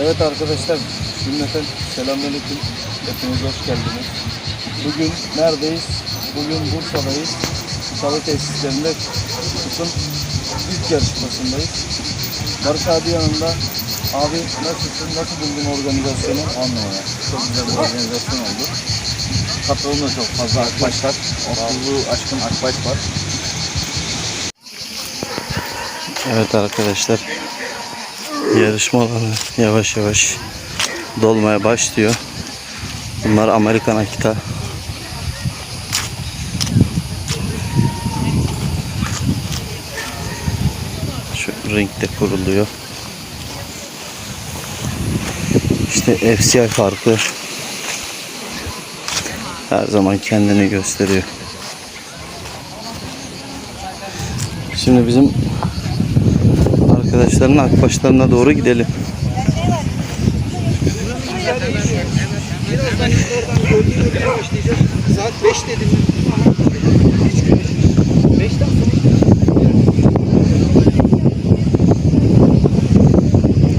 Evet arkadaşlar, cümleten selamünaleyküm. Hepiniz hoş geldiniz. Bugün neredeyiz? Bugün Bursa'dayız. Salı tesislerinde kısım ilk yarışmasındayız. Barış abi yanında. Abi nasılsın? Nasıl buldun organizasyonu? Anlamaya. Çok güzel bir organizasyon oldu. Katılım da çok fazla Akbaşlar. 30'u aşkın Akbaş var. Evet arkadaşlar. Yarışma alanı yavaş yavaş dolmaya başlıyor. Bunlar Amerikan Akita. Şu renkte kuruluyor. İşte FCI farkı her zaman kendini gösteriyor. Şimdi bizim arkadaşların akbaşlarına doğru gidelim. Saat 5 dedim. 5'ten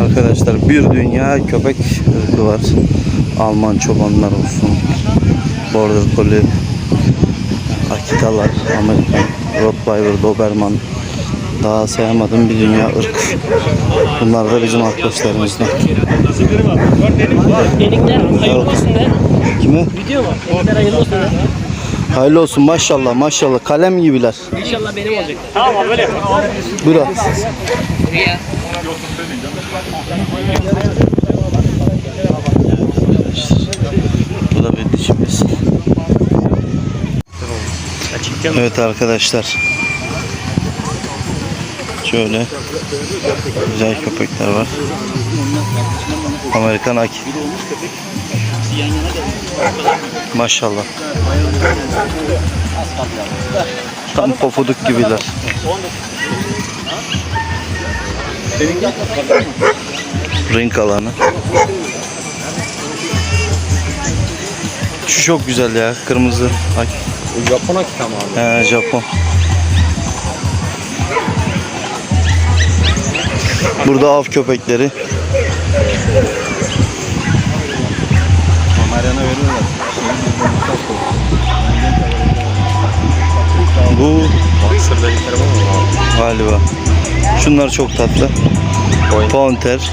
Arkadaşlar bir dünya köpek ırkı var. Alman çobanlar olsun. Border Collie, Akitalar, Amerikan, Rottweiler, Doberman. Daha sayamadığım bir dünya ırk. Bunlar da bizim arkadaşlarımızdan. Enikler hayırlı olsun de. Kime? Video mu? Enikler hayırlı olsun de. Hayırlı olsun maşallah maşallah. Kalem gibiler. İnşallah benim olacak. Tamam böyle yapalım. Buyur. Bu da bir dişimiz. Evet arkadaşlar. Şöyle güzel köpekler var. Amerikan Aki. Maşallah. Tam pofuduk gibiler. Renk alanı. Şu çok güzel ya. Kırmızı. Ay. Japon Akita mı abi? He, Japon. Burada av köpekleri. Bu galiba. Şunlar çok tatlı. Ponter.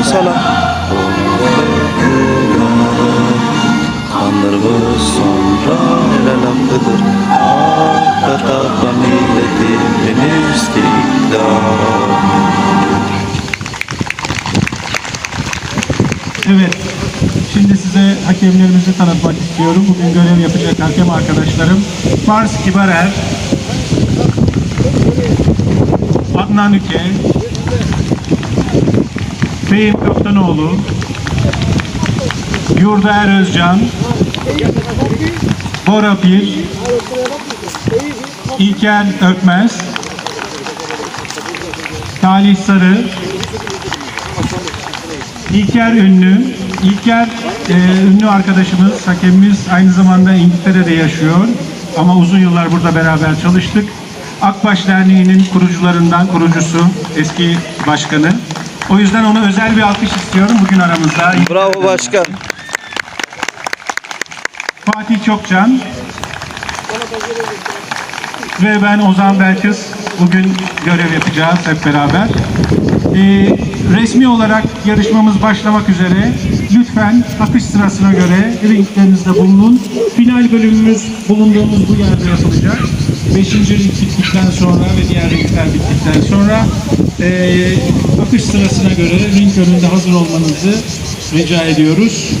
Bu celal sana Kanlarımız sonra neler hakkıdır Hakikata milletimin istiklal Evet. Şimdi Şimdi size hakemlerimizi tanıtmak istiyorum. Bugün görev yapacak hakem arkadaşlarım. Fars Kibarer, Adnan Üke, Fehim Kaptanoğlu, Yurda Er Özcan, Bora Pir, İlker Ökmez, Talih Sarı, İlker Ünlü. İlker e, ünlü arkadaşımız, hakemimiz aynı zamanda İngiltere'de yaşıyor. Ama uzun yıllar burada beraber çalıştık. Akbaş Derneği'nin kurucularından, kurucusu, eski başkanı. O yüzden ona özel bir alkış istiyorum bugün aramızda. Bravo başkan. Fatih Çokcan ve ben Ozan Belkıs bugün görev yapacağız hep beraber. Ee, resmi olarak yarışmamız başlamak üzere. Lütfen akış sırasına göre ringlerinizde bulunun. Final bölümümüz bulunduğumuz bu yerde yapılacak. Beşinci ring bittikten sonra ve diğer ringler bittikten sonra ee, akış sırasına göre ring önünde hazır olmanızı rica ediyoruz.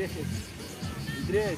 Köpekleri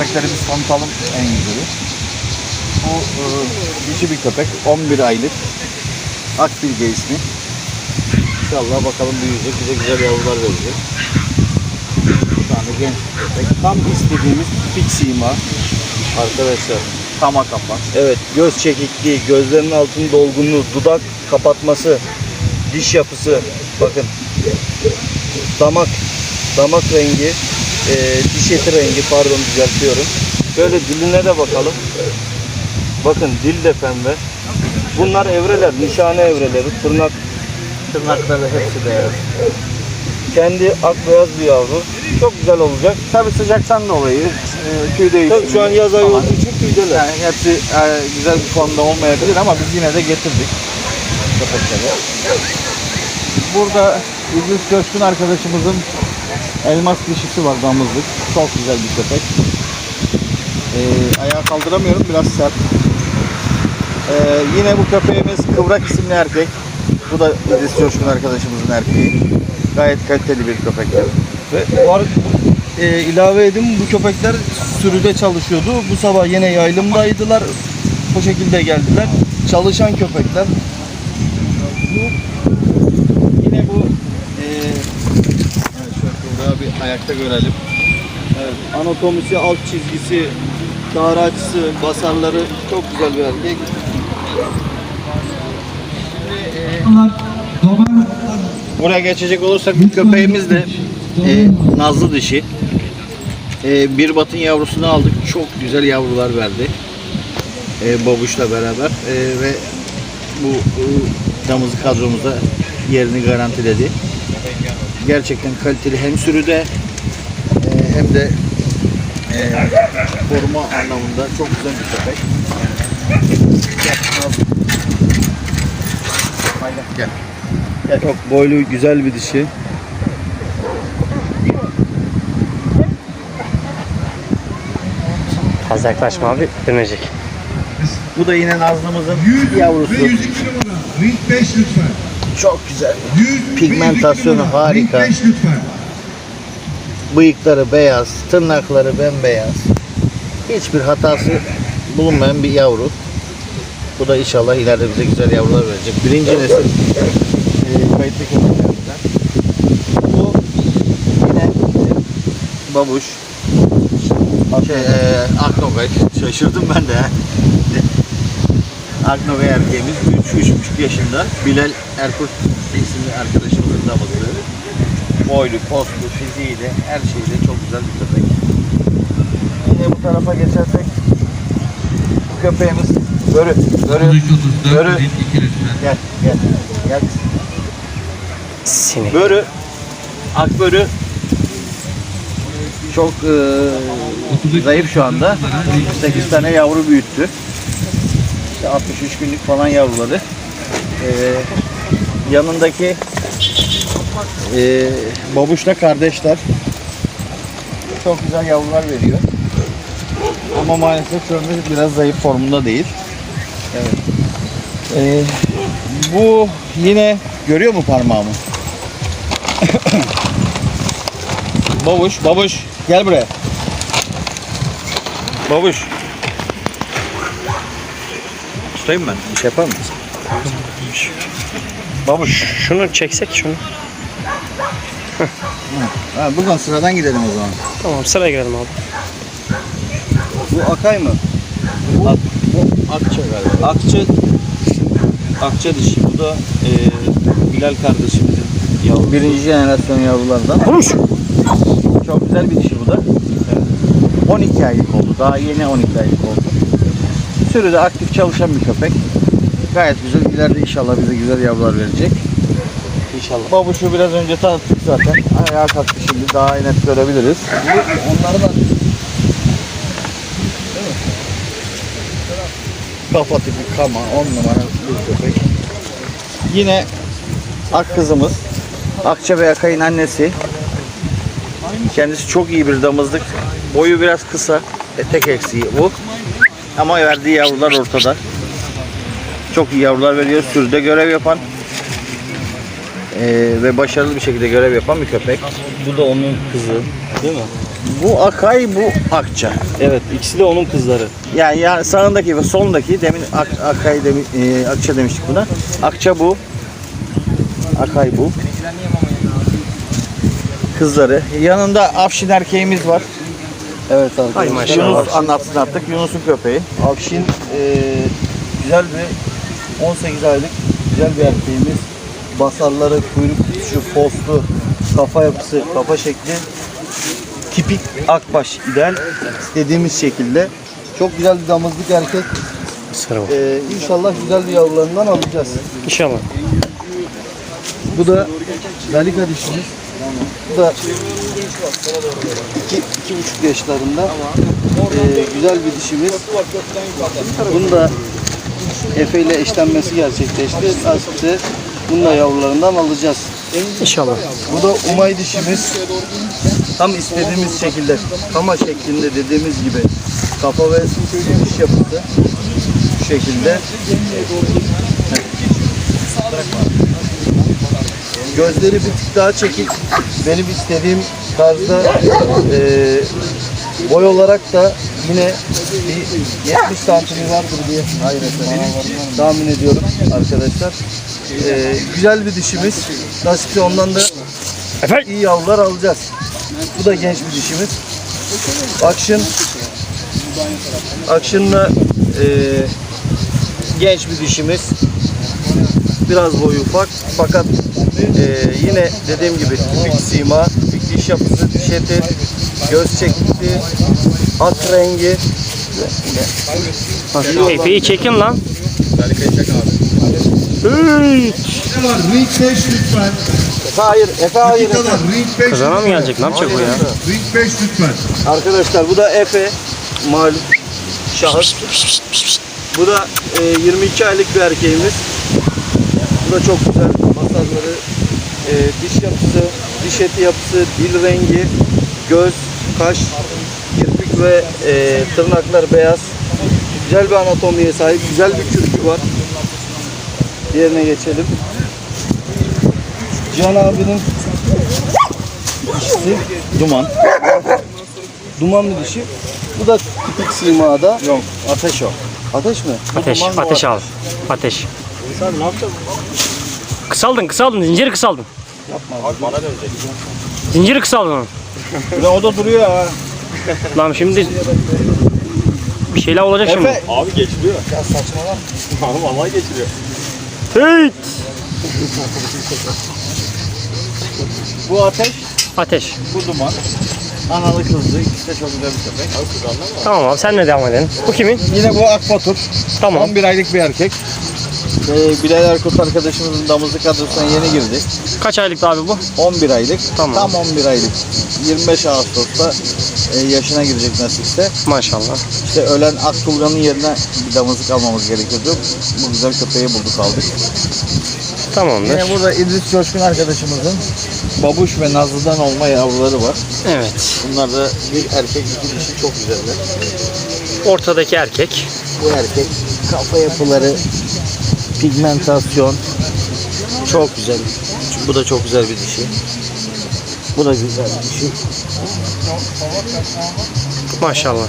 biz tanıtalım en güzeli. Bu e, dişi bir köpek. 11 aylık. Akbilge ismi. İnşallah bakalım büyüyecek. Bize güzel yavrular verecek. Bir tane genç köpek. Tam istediğimiz tipik sima. Arkadaşlar. Kama kapak. Evet göz çekikliği, gözlerinin altının dolgunluğu, dudak kapatması, diş yapısı. Bakın. Damak, damak rengi, e, diş eti rengi pardon düzeltiyorum. Böyle diline de bakalım. Bakın dil de pembe. Bunlar evreler, nişane evreleri, tırnak Tırnakları hepsi beyaz. kendi ak beyaz bir yavru. Çok güzel olacak. Tabii sıcaktan dolayı e, tüy değişimi. Tabii şu an yaz ayı olduğu için tüydeler. Yani hepsi e, güzel bir formda olmayabilir ama biz yine de getirdik köpekleri. Burada İdris Coşkun arkadaşımızın elmas dişisi var damızlık. Çok güzel bir köpek. E, ayağa kaldıramıyorum biraz sert. E, yine bu köpeğimiz Kıvrak isimli erkek. Bu da İdris Coşkun arkadaşımızın erkeği. Gayet kaliteli bir köpektir. Ve var, e, ilave edeyim bu köpekler sürüde çalışıyordu. Bu sabah yine yaylımdaydılar. Bu şekilde geldiler. Çalışan köpekler. Yine bu e, evet şöyle kıvrağı bir ayakta görelim. Evet, anatomisi, alt çizgisi, dar açısı, basarları çok güzel bir erkek. Buraya geçecek olursak bu köpeğimiz de e, nazlı dişi. E, bir batın yavrusunu aldık. Çok güzel yavrular verdi. E, babuşla beraber E, ve bu e, damızlık kadromuzda yerini garantiledi. Gerçekten kaliteli hem sürüde e, hem de e, koruma anlamında çok güzel bir köpek. Gel. Gel. Çok boylu güzel bir dişi. Fazla yaklaşma abi dönecek. Bu da yine Nazlı'mızın 100 yavrusu. ve 102 numara. Ring 5 lütfen. Çok güzel. 100 ve Pigmentasyonu 102 numara. harika. Ring 5 lütfen. Bıyıkları beyaz, tırnakları bembeyaz. Hiçbir hatası bulunmayan bir yavru. Bu da inşallah ileride bize güzel yavrular verecek. Birinci nesil e, kayıtlı köpeklerimizden. Bu yine babuş. Şey, e, Aknogay. Şaşırdım ben de. Aknogay erkeğimiz 3-3,5 yaşında. Bilal Erkurt isimli arkadaşımızın damızlığı. Boylu, postlu, fiziğiyle, her şeyle çok güzel bir köpek. Yine bu tarafa geçersek bu köpeğimiz Börü. Börü. Börü. Gel, gel. Gel. Sinek. Börü. Akbörü. Çok e, zayıf şu anda. 8 tane yavru büyüttü. İşte 63 günlük falan yavruları. E, yanındaki e, babuşla kardeşler. Çok güzel yavrular veriyor. Ama maalesef şu biraz zayıf formunda değil. Evet. E, bu yine görüyor mu parmağımı? babuş, babuş gel buraya. Babuş. Tutayım ben. Bir şey yapar mısın? Babuş. Şunu çeksek şunu. Ha, buradan sıradan gidelim o zaman. Tamam sıraya girelim abi. Bu Akay mı? Ak, bu akça galiba. Akça Akça dişi. Bu da e, Bilal kardeşimizin yavrusu. Birinci jenerasyon yavrulardan. Konuş. Çok güzel bir dişi bu da. 12 aylık oldu. Daha yeni 12 aylık oldu. Sürüde aktif çalışan bir köpek. Gayet güzel. İleride inşallah bize güzel yavrular verecek. İnşallah. Babuşu biraz önce tanıttık zaten. Ayağa kalktı şimdi. Daha net görebiliriz. Onları da Kafa tipi kama 10 numara bir köpek. Yine ak kızımız. Akça ve Akay'ın annesi. Kendisi çok iyi bir damızlık. Boyu biraz kısa. E, tek eksiği bu. Ama verdiği yavrular ortada. Çok iyi yavrular veriyor. Sürüde görev yapan e, ve başarılı bir şekilde görev yapan bir köpek. bu da onun kızı. Değil mi? Bu Akay, bu Akça. Evet, ikisi de onun kızları. Yani, yani sağındaki ve solundaki demin Ak, Akay demi, e, Akça demiştik buna. Akça bu. Akay bu. Kızları. Yanında Afşin erkeğimiz var. Evet Ay arkadaşlar. maşallah. Yunus anlatsın artık. Yunus'un köpeği. Avşin e, güzel bir 18 aylık güzel bir erkeğimiz. Basarları, kuyruk tutuşu, postu, kafa yapısı, kafa şekli tipik akbaş ideal istediğimiz şekilde. Çok güzel bir damızlık erkek. Sıra bu. E, inşallah güzel bir yavrularından alacağız. İnşallah. Bu da Galika dişimiz. Bu da iki, iki buçuk yaşlarında e, güzel bir dişimiz. Bunu da Efe ile eşlenmesi gerçekleşti. Nasipse bunu da yavrularından alacağız. İnşallah. Bu da Umay dişimiz. Tam istediğimiz şekilde, kama şeklinde dediğimiz gibi kafa ve diş yapısı bu şekilde. Gözleri bir tık daha çekik. Benim istediğim tarzda eee boy olarak da yine bir 70 santimi vardır diye tahmin ediyorum arkadaşlar. Eee, güzel bir dişimiz. Nasipse ondan da Efendim? iyi yavrular alacağız. Bu da genç bir dişimiz. Akşın Akşın'la eee, genç bir dişimiz. Biraz boyu ufak fakat eee, yine dediğim gibi tipik sima, tipik diş yapısı, diş eti, göz şekli, at rengi. Bak Efe'yi çekin lan. Ne var? Ring 5 lütfen. Efe hayır, Efe hayır. Dakika var. Ring 5 Kazana mı gelecek? Ne yapacak bu ya? Ring 5 lütfen. Arkadaşlar bu da Efe malum şahıs. Bu da e, 22 aylık bir erkeğimiz. Bu da çok güzel. Masajları, e, diş yapısı, diş eti yapısı, dil rengi, göz, kaş, kirpik ve e, tırnaklar beyaz. Güzel bir anatomiye sahip, güzel bir kürkü var. Diğerine geçelim. Can abinin dişisi Duman. Dumanlı dişi. Bu da tipik simada. Yok, ateş o. Ateş mi? Ateş, ateş al. Ateş. Sen ne yapacaksın? Kısaldın, kısaldın. Zinciri kısaldın. Bana dönecek. Zinciri kısaldın onu. Ya o da duruyor ha. Lan şimdi bir şeyler olacak şimdi. Efe. Abi geçiriyor. Ya saçmalama. Abi vallahi geçiriyor. Heyt! Bu ateş, Ateş. Bu duman. analı kızlı. İkisi de çok güzel bir köpek. Tamam abi sen ne devam edelim. Bu kimin? Yine bu Akbatur. Tamam. 11 aylık bir erkek. Ee, Bilal Erkut arkadaşımızın damızlık kadrosuna yeni girdi. Kaç aylıktı abi bu? 11 aylık. Tamam. Tam 11 aylık. 25 Ağustos'ta e, yaşına girecek nasipse. Maşallah. İşte ölen Akbulga'nın yerine bir damızlık almamız gerekiyordu. Bu güzel köpeği bulduk aldık. Tamamdır. Yine burada İdris Coşkun arkadaşımızın Babuş ve Nazlı'dan olma yavruları var. Evet. Bunlar da bir erkek iki dişi çok güzeller. Ortadaki erkek. Bu erkek kafa yapıları, pigmentasyon çok güzel. Bu da çok güzel bir dişi. Bu da güzel bir dişi. Maşallah.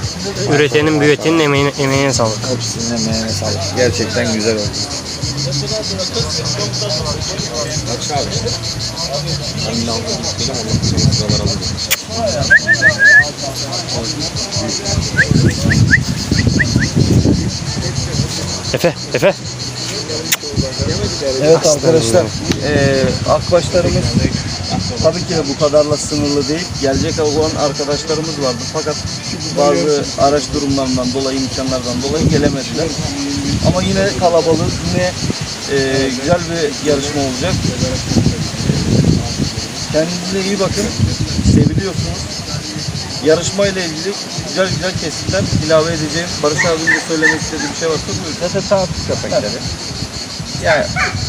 Üretenin, büyütenin emeğine, emeğine sağlık. Hepsinin emeğine sağlık. Gerçekten güzel oldu. Efe, Efe. Evet arkadaşlar, eee akbaşlarımız tabii ki de bu kadarla sınırlı değil. Gelecek olan arkadaşlarımız vardı fakat bazı araç durumlarından dolayı, imkanlardan dolayı gelemediler. Ama yine kalabalık, yine eee, güzel bir yarışma olacak. Kendinize iyi bakın, seviliyorsunuz. Yarışma ile ilgili güzel güzel kesitler ilave edeceğim. Barış abinin de söylemek istediği bir şey varsa buyurun. Zaten tanıtık köpekleri. Yani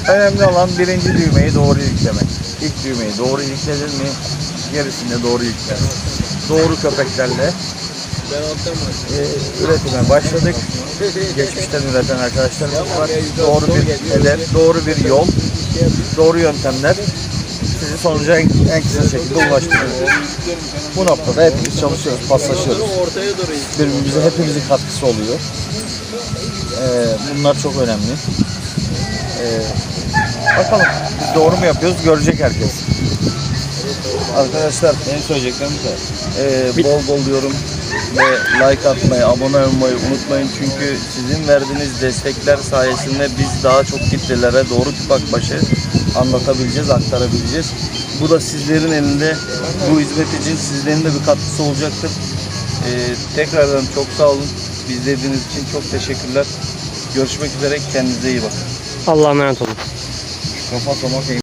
önemli olan birinci düğmeyi doğru yüklemek. İlk düğmeyi doğru yükledin mi gerisini de doğru yükle. Doğru köpeklerle e, üretime başladık. Geçmişten üreten arkadaşlarımız var. Doğru bir hedef, doğru bir yol, doğru yöntemler sizi sonuca en, en kısa şekilde ulaştırıyor. Bu noktada hepimiz çalışıyoruz, paslaşıyoruz. Birbirimize hepimizin katkısı oluyor. Ee, bunlar çok önemli. Ee, bakalım biz doğru mu yapıyoruz görecek herkes. Arkadaşlar benim söyleyeceklerim kadar. Ee, bol bol yorum ve like atmayı, abone olmayı unutmayın. Çünkü sizin verdiğiniz destekler sayesinde biz daha çok kitlelere doğru tüpak başı anlatabileceğiz, aktarabileceğiz. Bu da sizlerin elinde bu hizmet için sizlerin de bir katkısı olacaktır. Ee, tekrardan çok sağ olun. Bizi izlediğiniz için çok teşekkürler. Görüşmek üzere. Kendinize iyi bakın. Allah'a emanet olun. Kafa